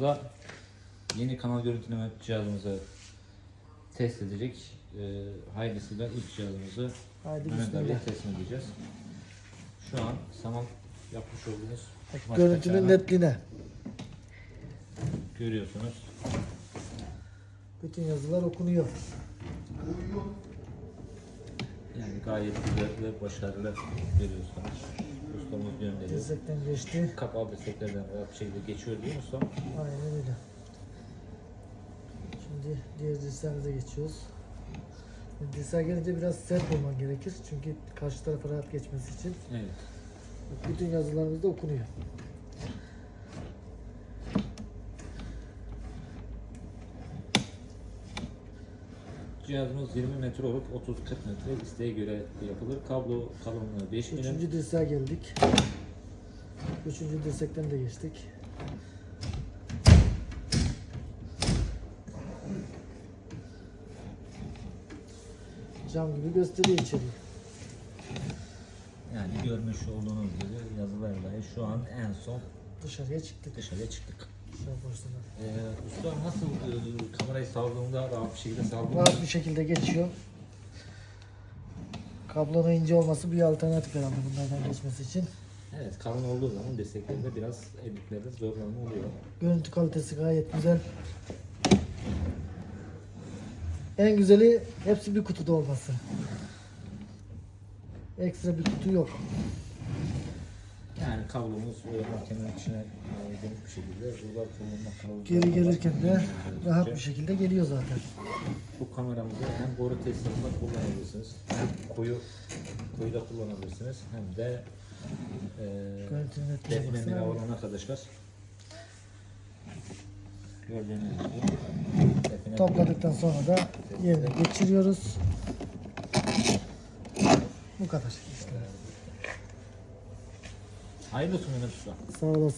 Da yeni kanal görüntüleme cihazımızı test edecek. Ee, hayırlısıyla ilk cihazımızı Haydi Mehmet abiye teslim edeceğiz. Şu an saman yapmış Bak, maç Görüntünün netliğine. görüyorsunuz. Bütün yazılar okunuyor. Yani gayet güzel ve başarılı görüyorsunuz. Ustamız gönderiyor. Dirsekten geçti. Kapalı desteklerden rahat bir şekilde geçiyor değil mi ustam? Aynen öyle. Şimdi diğer dirseğimize geçiyoruz. Dirseğe gelince biraz sert olman gerekir. Çünkü karşı tarafa rahat geçmesi için. Evet. Bütün yazılarımız da okunuyor. Cihazımız 20 metre olup 30-40 metre isteğe göre yapılır. Kablo kalınlığı 5 milim. Üçüncü dirseğe geldik. Üçüncü dirsekten de geçtik. Cam gibi gösteriyor içeriği. Yani görmüş olduğunuz gibi yazılarla şu an en son Dışarıya çıktık. dışarıya çıktık. Boşluğuna. Ee, usta nasıl e, kamerayı saldığında rahat bir şekilde saldığında Rahat bir şekilde geçiyor. Kablonun ince olması bir alternatif herhalde bunlardan geçmesi için. Evet kalın olduğu zaman desteklerinde biraz editlerde zorlanma oluyor. Görüntü kalitesi gayet güzel. En güzeli hepsi bir kutuda olması. Ekstra bir kutu yok. Yani kablomuz makinenin içine e, dönük bir şekilde burada kullanmak kalıcı. Geri gelirken de rahat bir şekilde geliyor zaten. Bu kameramızı hem boru tesisatında kullanabilirsiniz hem koyu kuyuda kullanabilirsiniz hem de e, Görüntünün netli defne olmasına olan arkadaşlar gördüğünüz gibi topladıktan sonra da yerine geçiriyoruz. Bu kadar. işte. Hayırlı olsun. Sağ olasın.